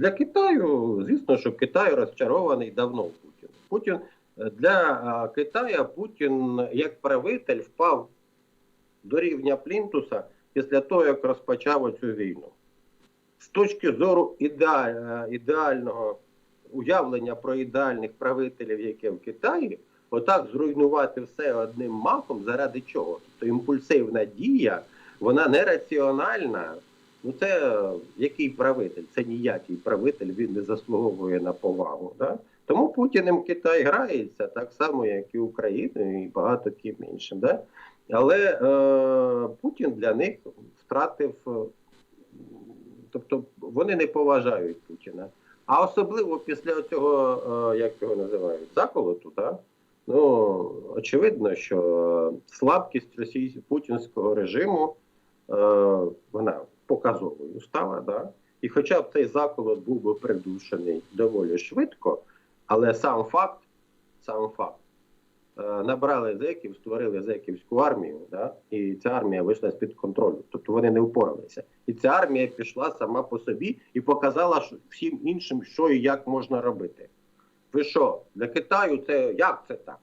для Китаю, звісно, що Китай розчарований давно Путін. Путін е, для Китая Путін як правитель впав до рівня Плінтуса після того, як розпочав оцю війну. З точки зору е, ідеального уявлення про ідеальних правителів, які в Китаї, отак зруйнувати все одним махом, заради чого? Тобто імпульсивна дія, вона нераціональна. Ну це е, який правитель? Це ніякий правитель, він не заслуговує на повагу. Да? Тому Путіним Китай грається так само, як і Україна, і багато ким іншим. Да? Але е, Путін для них втратив, е, тобто вони не поважають Путіна. А особливо після цього, е, як його називають, заколоту, да? ну, очевидно, що слабкість російського путінського режиму е, вона показовою стала. Да? І хоча б цей заколот був би придушений доволі швидко, але сам факт, сам факт, е, набрали зеків, створили зеківську армію, да? і ця армія вийшла з-під контролю. Тобто вони не впоралися. І ця армія пішла сама по собі і показала всім іншим, що і як можна робити. Ви що, для Китаю це як це так?